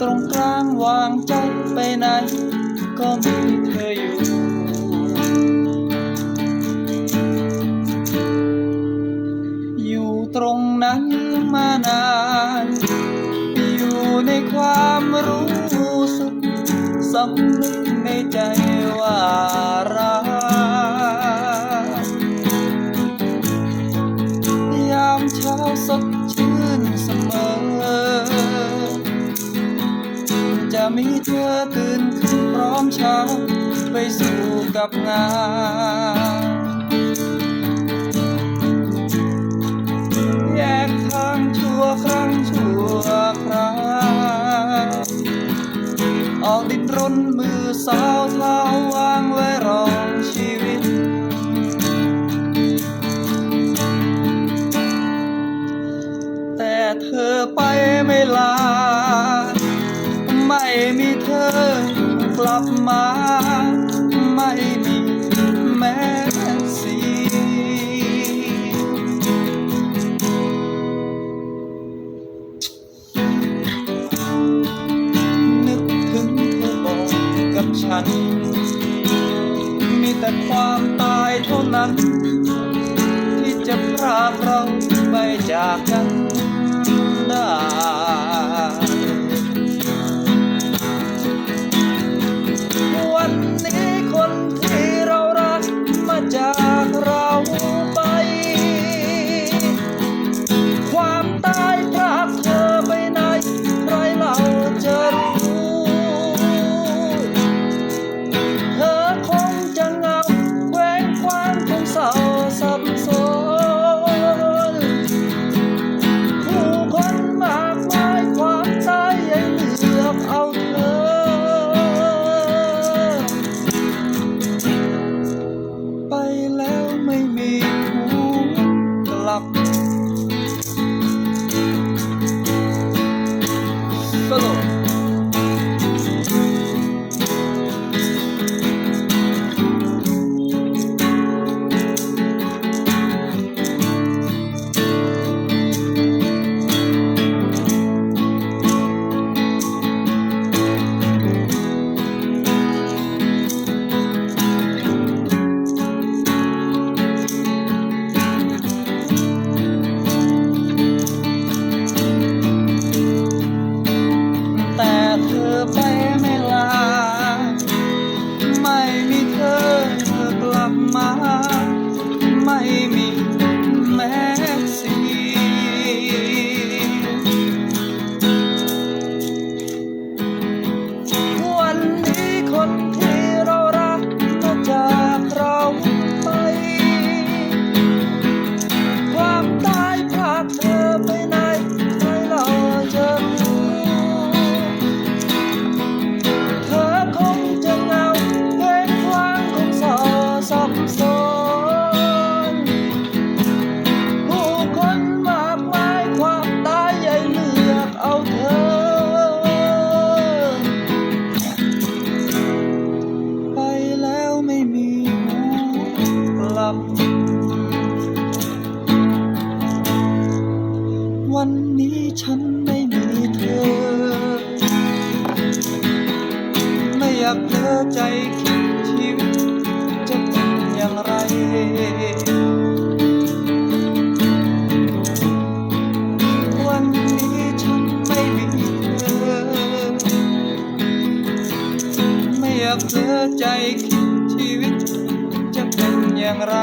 ตรงกลางวางใจไปไหน ก็มีเธออยู่ อยู่ตรงนั้นมานาน อยู่ในความรู้สึกสำนึกในใจว่ารัก เธอตื่นขึ้นพร้อมเช้า ไปสู่กับงานแยกทางชั่วครั้งชั่วคราวออกดินรนมือสาว มา ไม่มีแม้เสีนึกถึงเธอบอกกับฉัน มีแต่ความตายเท่านั้น ที่จะพรากเราไปจากกัน แล้วไม่มีหู วันนี้ฉันไม่มีเธอ ไม่อยากเธอใจคิดชีวิตจะเป็นอย่างไร วันนี้ฉันไม่มีเธอ ไม่อยากเธอใจคิดชีวิตจะเป็นอย่างไร